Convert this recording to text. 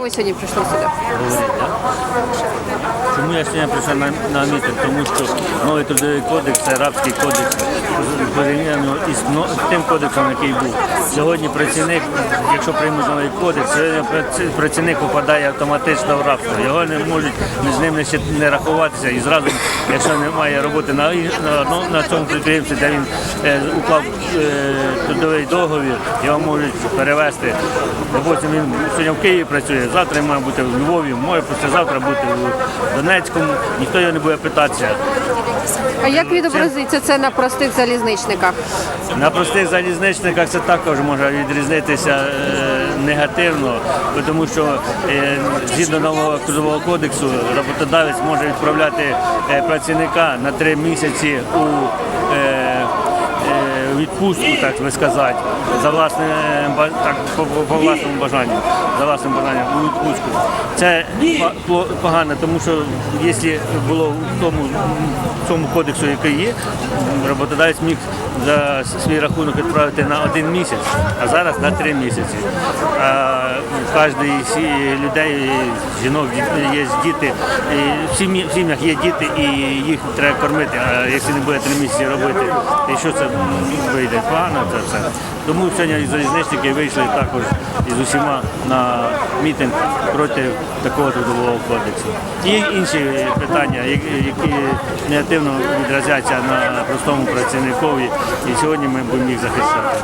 Ви сьогодні прийшли сюди. Я сьогодні прийшов на, на мітинг? Тому що новий трудовий кодекс це рабський кодекс порівняно із но- тим кодексом, який був. Сьогодні працівник, якщо приймуть новий кодекс, сьогодні праці- працівник попадає автоматично в рабство. Його не можуть з ним не, не рахуватися і зразу, якщо немає роботи на, на, одно- на цьому підприємстві, де він е, уклав е, трудовий договір, його можуть перевести. Допустим, він сьогодні в Києві працює, завтра він має бути в Львові, може післязавтра бути в Донецькому, ніхто його не буде питатися. А як відобразиться це на простих залізничниках? На простих залізничниках це також може відрізнитися е, негативно, тому що е, згідно нового трудового кодексу роботодавець може відправляти е, працівника на три місяці у відпустку, так би сказати, за власне так, по, по- власному бажанню, за власним бажанням у відпустку. Це погано, тому що якщо було в тому, в цьому кодексу, який є, роботодавець міг за свій рахунок відправити на один місяць, а зараз на три місяці. А у кожної людей, жінок є діти, і в сім'ях є діти, і їх треба кормити. А якщо не буде три місяці робити, і що це вийде? Погано це все. Тому сьогодні залізничники вийшли також із усіма на мітинг проти такого трудового кодексу. І інші питання, які негативно відразяться на простому працівникові, і сьогодні ми будемо їх захищати.